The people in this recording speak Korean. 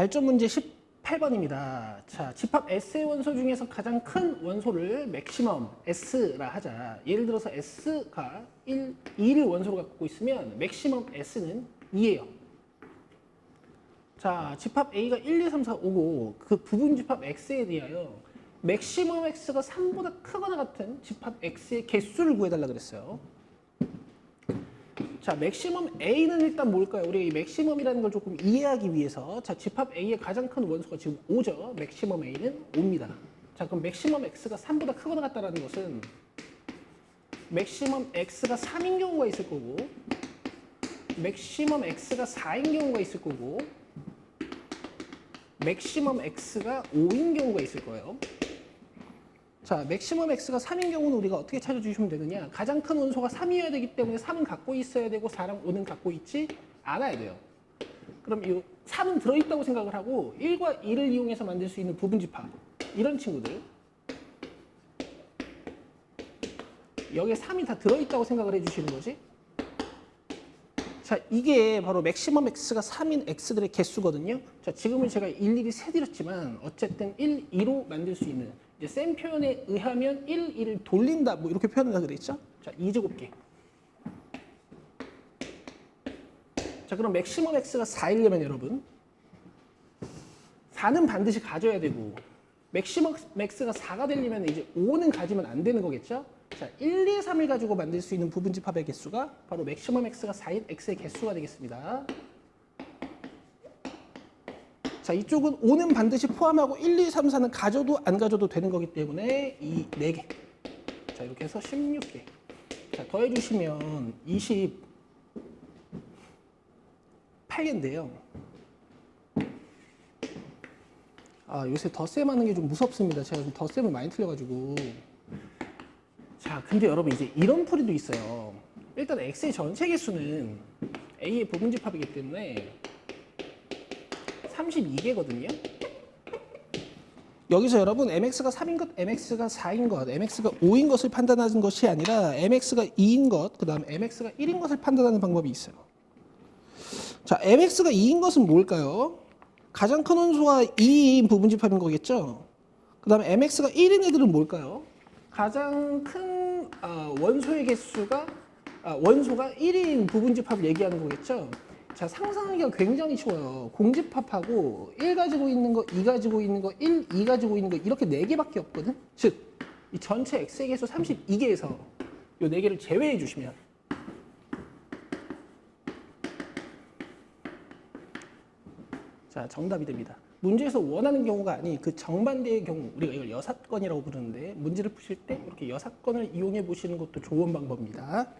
발전 문제 18번입니다. 자, 집합 S의 원소 중에서 가장 큰 원소를 맥시멈 S라 하자. 예를 들어서 S가 1, 2를 원소로 갖고 있으면 맥시멈 S는 2예요. 자, 집합 A가 1, 2, 3, 4, 5고 그 부분 집합 X에 대하여 맥시멈 X가 3보다 크거나 같은 집합 X의 개수를 구해달라 그랬어요. 자, 맥시멈 A는 일단 뭘까요? 우리가 이 맥시멈이라는 걸 조금 이해하기 위해서 자, 집합 A의 가장 큰 원소가 지금 5죠. 맥시멈 A는 5입니다. 자, 그럼 맥시멈 X가 3보다 크거나 같다라는 것은 맥시멈 X가 3인 경우가 있을 거고 맥시멈 X가 4인 경우가 있을 거고 맥시멈 X가 5인 경우가 있을 거예요. 자, 맥시멈 x가 3인 경우는 우리가 어떻게 찾아주시면 되느냐? 가장 큰 원소가 3이어야 되기 때문에 3은 갖고 있어야 되고 4랑 5는 갖고 있지 않아야 돼요. 그럼 이 3은 들어있다고 생각을 하고 1과 2를 이용해서 만들 수 있는 부분집합 이런 친구들 여기에 3이 다 들어있다고 생각을 해주시는 거지. 자, 이게 바로 맥시멈 x가 3인 x들의 개수거든요. 자, 지금은 제가 일일이 세드렸지만 어쨌든 1, 2로 만들 수 있는 이제 쌤 표현에 의하면 1, 2를 돌린다 뭐 이렇게 표현을 그랬죠. 자, 2제곱계. 자, 그럼 맥시멈 x가 4이려면 여러분 4는 반드시 가져야 되고 맥시멈 x가 4가 되려면 이제 5는 가지면 안 되는 거겠죠? 자, 1, 2, 3을 가지고 만들 수 있는 부분 집합의 개수가 바로 맥시멈 x가 4인 x의 개수가 되겠습니다. 자, 이쪽은 5는 반드시 포함하고 1, 2, 3, 4는 가져도 안 가져도 되는 거기 때문에 이 4개. 자, 이렇게 해서 16개. 자, 더해 주시면 28개인데요. 아, 요새 덧셈 하는 게 좀 무섭습니다. 제가 좀 덧셈을 많이 틀려 가지고. 자, 근데 여러분 이제 이런 풀이도 있어요. 일단 x의 전체 개수는 a의 부분집합이기 때문에 32개거든요. 여기서 여러분 mx가 3인 것, mx가 4인 것, mx가 5인 것을 판단하는 것이 아니라 mx가 2인 것, 그 다음 mx가 1인 것을 판단하는 방법이 있어요. 자, mx가 2인 것은 뭘까요? 가장 큰 원소가 2인 부분집합인 거겠죠. 그 다음에 mx가 1인 애들은 뭘까요? 가장 큰 어, 원소의 개수가 아, 원소가 1인 부분집합을 얘기하는 거겠죠. 자, 상상하기가 굉장히 쉬워요. 공집합하고 1 가지고 있는 거, 2 가지고 있는 거, 1, 2 가지고 있는 거 이렇게 4개밖에 없거든. 즉, 이 전체 x의 개수 32개에서 요 4개를 제외해 주시면 자, 정답이 됩니다. 문제에서 원하는 경우가 아닌 그 정반대의 경우 우리가 이걸 여사건이라고 부르는데 문제를 푸실 때 이렇게 여사건을 이용해 보시는 것도 좋은 방법입니다.